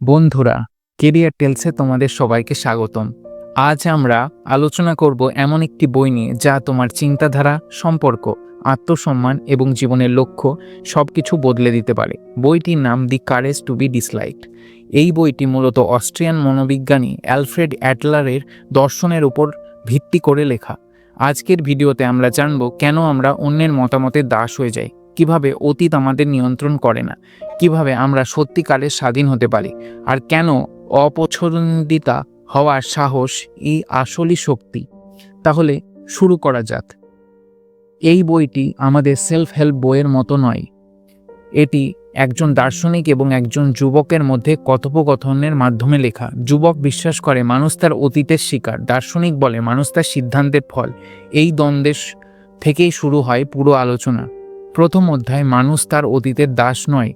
বন্ধুরা, কেরিয়ার টেলসে তোমাদের সবাইকে স্বাগতম। আজ আমরা আলোচনা করব এমন একটি বই নিয়ে যা তোমার চিন্তাধারা, সম্পর্ক, আত্মসম্মান এবং জীবনের লক্ষ্য সব কিছু বদলে দিতে পারে। বইটির নাম the courage to be disliked এই বইটি মূলত অস্ট্রিয়ান মনোবিজ্ঞানী অ্যালফ্রেড অ্যাটলারের দর্শনের উপর ভিত্তি করে লেখা। আজকের ভিডিওতে আমরা জানব কেন আমরা অন্যের মতামতের দাস হয়ে যাই। কীভাবে অতীত আমাদের নিয়ন্ত্রণ করে না? কীভাবে আমরা সত্যিকারের স্বাধীন হতে পারি? আর কেন অপছন্দিতা হওয়ার সাহস এই আসলই শক্তি? তাহলে শুরু করা যাক। এই বইটি আমাদের সেলফ হেল্প বইয়ের মতো নয়। এটি একজন দার্শনিক এবং একজন যুবকের মধ্যে কথোপকথনের মাধ্যমে লেখা। যুবক বিশ্বাস করে মানুষ তার অতীতের শিকার। দার্শনিক বলে মানুষ তার সিদ্ধান্তের ফল। এই দ্বন্দ্বের থেকেই শুরু হয় পুরো আলোচনা। প্রথম অধ্যায়, মানুষ তার অতীতের দাস নয়।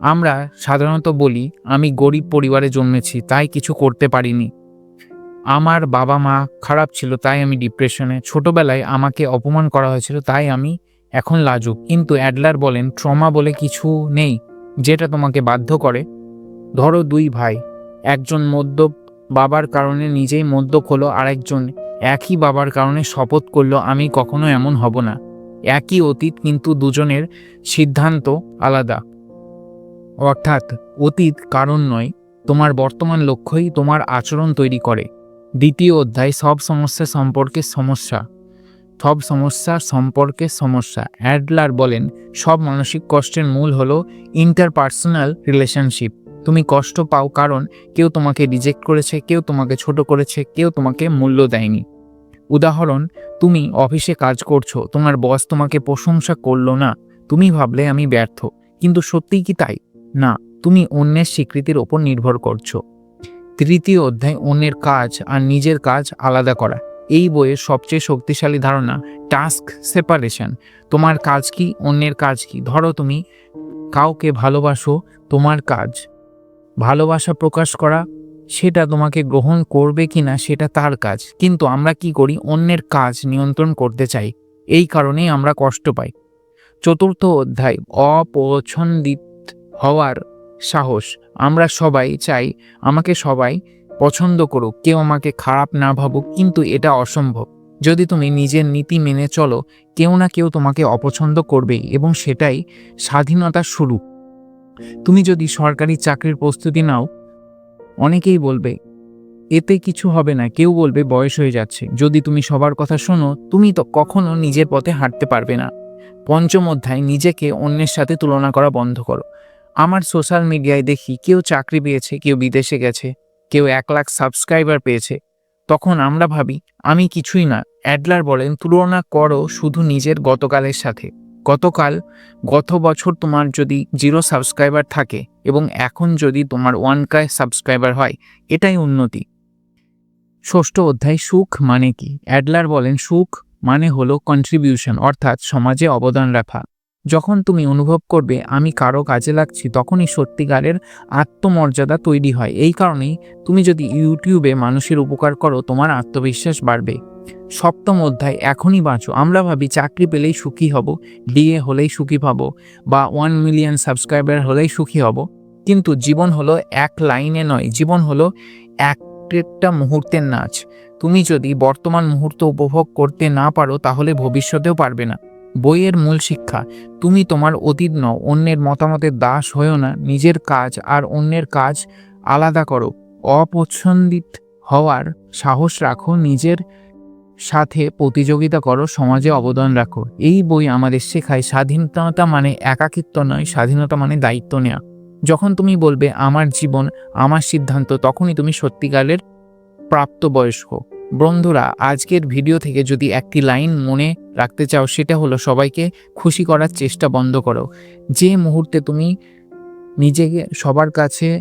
আমরা সাধারণত বলি, আমি গরিব পরিবারে জন্মেছি, তাই কিছু করতে পারিনি। আমার বাবা মা খারাপ ছিল, তাই আমি ডিপ্রেশনে। ছোটবেলায় আমাকে অপমান করা হয়েছিল, তাই আমি এখন লাজুক। কিন্তু অ্যাডলার বলেন, ট্রমা বলে কিছু নেই, যেটা তোমাকে বাধ্য করে। ধরো দুই ভাই, একজন মদ্য বাবার কারণে নিজেই মদ্যপ হলো, আরেকজন একই বাবার কারণে শপথ করল, আমি কখনো এমন হব না। একই অতীত, কিন্তু দুজনের সিদ্ধান্ত আলাদা। অর্থাৎ অতীত কারণ নয়, তোমার বর্তমান লক্ষ্যই তোমার আচরণ তৈরি করে। দ্বিতীয় অধ্যায়, সব সমস্যা সম্পর্কে সমস্যা। সব সমস্যা সম্পর্কে সমস্যা। অ্যাডলার বলেন, সব মানসিক কষ্টের মূল হলো ইন্টারপার্সোনাল রিলেশনশিপ। তুমি কষ্ট পাও কারণ কেউ তোমাকে রিজেক্ট করেছে, কেউ তোমাকে ছোট করেছে, কেউ তোমাকে মূল্য দেয়নি। উদাহরণ, তুমি অফিসে কাজ করছ, তোমার বস তোমাকে প্রশংসা করল না। তুমি ভাবলে আমি ব্যর্থ। কিন্তু সত্যিই কি তাই? না, তুমি অন্যের স্বীকৃতির ওপর নির্ভর করছ। তৃতীয় অধ্যায়, অন্যের কাজ আর নিজের কাজ আলাদা করা। এই বইয়ের সবচেয়ে শক্তিশালী ধারণা, টাস্ক সেপারেশন। তোমার কাজ কি, অন্যের কাজ কি? ধরো তুমি কাউকে ভালোবাসো তোমার কাজ। ভালোবাসা প্রকাশ করা সেটা তোমাকে গ্রহণ করবে কিনা সেটা তার কাজ। কিন্তু আমরা কি করি? অন্যের কাজ নিয়ন্ত্রণ করতে চাই। এই কারণেই আমরা কষ্ট পাই। চতুর্থ অধ্যায়, অপছন্দিত হওয়ার সাহস। আমরা সবাই চাই, আমাকে সবাই পছন্দ করুক, কেউ আমাকে খারাপ না ভাবুক, কিন্তু এটা অসম্ভব। যদি তুমি নিজের নীতি মেনে চলো, কেউ না কেউ তোমাকে অপছন্দ করবে এবং সেটাই স্বাধীনতার শুরু। তুমি যদি সরকারি চাকরির প্রস্তুতি নাও অনেকেই বলবে, এতে কিছু হবে না। কেউ বলবে, বয়স হয়ে যাচ্ছে। যদি তুমি সবার কথা শোনো, তুমি তো কখনো নিজের পথে হাঁটতে পারবে না। পঞ্চম অধ্যায়, নিজেকে অন্যের সাথে তুলনা করা বন্ধ করো। আমার সোশ্যাল মিডিয়ায় দেখি, কেউ চাকরি পেয়েছে, কেউ বিদেশে গেছে, কেউ এক লাখ সাবস্ক্রাইবার পেয়েছে। তখন আমরা ভাবি, আমি কিছুই না। অ্যাডলার বলেন, তুলনা করো শুধু নিজের গতকালের সাথে। গতকাল গত বছর তোমার যদি জিরো সাবস্ক্রাইবার থাকে এবং এখন যদি তোমার ওয়ান কায় সাবস্ক্রাইবার হয়, এটাই উন্নতি। ষষ্ঠ অধ্যায়, সুখ মানে কি? অ্যাডলার বলেন, সুখ মানে হলো কন্ট্রিবিউশন অর্থাৎ সমাজে অবদান রাখা। যখন তুমি অনুভব করবে, আমি কারও কাজে লাগছি, তখনই সত্যিকারের আত্মমর্যাদা তৈরি হয়। এই কারণেই তুমি যদি ইউটিউবে মানুষের উপকার করো, তোমার আত্মবিশ্বাস বাড়বে। সপ্তম অধ্যায়, এখনই বাঁচো। আমরা ভাবি চাকরি পেলেই সুখী হব ডিএ হলেই সুখী পাব, বা ওয়ান মিলিয়ন সাবস্ক্রাইবার হলেই সুখী হব। কিন্তু জীবন হলো এক লাইনে নয়, জীবন হলো এক একটা মুহূর্তের নাচ। তুমি যদি বর্তমান মুহূর্ত উপভোগ করতে না পারো, তাহলে ভবিষ্যতেও পারবে না। বইয়ের মূল শিক্ষা, তুমি তোমার অতীত নও, অন্যের মতামতের দাস হয়েও না, নিজের কাজ আর অন্যের কাজ আলাদা করো। অপছন্দিত হওয়ার সাহস রাখো, নিজের সাথে প্রতিযোগিতা করো, সমাজে অবদান রাখো। এই বই আমাদের শেখায় স্বাধীনতা মানে একাকিত্ব নয়, স্বাধীনতা মানে দায়িত্ব নেওয়া যখন তুমি বলবে, আমার জীবন, আমার সিদ্ধান্ত তখনই তুমি সত্যিকারের প্রাপ্তবয়স্ক। বন্ধুরা, আজকের ভিডিও থেকে যদি একটি লাইন মনে রাখতে চাও, সেটা হলো, সবাইকে খুশি করার চেষ্টা বন্ধ করো। যে মুহূর্তে তুমি নিজেকে, সবার কাছে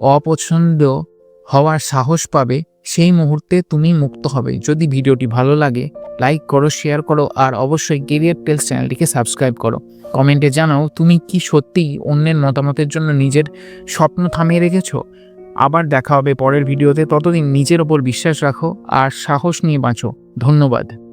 অপছন্দ হওয়ার সাহস পাবে সেই মুহূর্তে তুমি মুক্ত হবে। যদি ভিডিওটি ভালো লাগে, লাইক করো, শেয়ার করো আর অবশ্যই কেরিয়ার টেলস চ্যানেলটিকে সাবস্ক্রাইব করো। কমেন্টে জানাও তুমি কি সত্যিই অন্যের মতামতের জন্য নিজের স্বপ্ন থামিয়ে রেখেছো। আবার দেখা হবে পরের ভিডিওতে। ততদিন নিজের ওপর বিশ্বাস রাখো আর সাহস নিয়ে বাঁচো। ধন্যবাদ।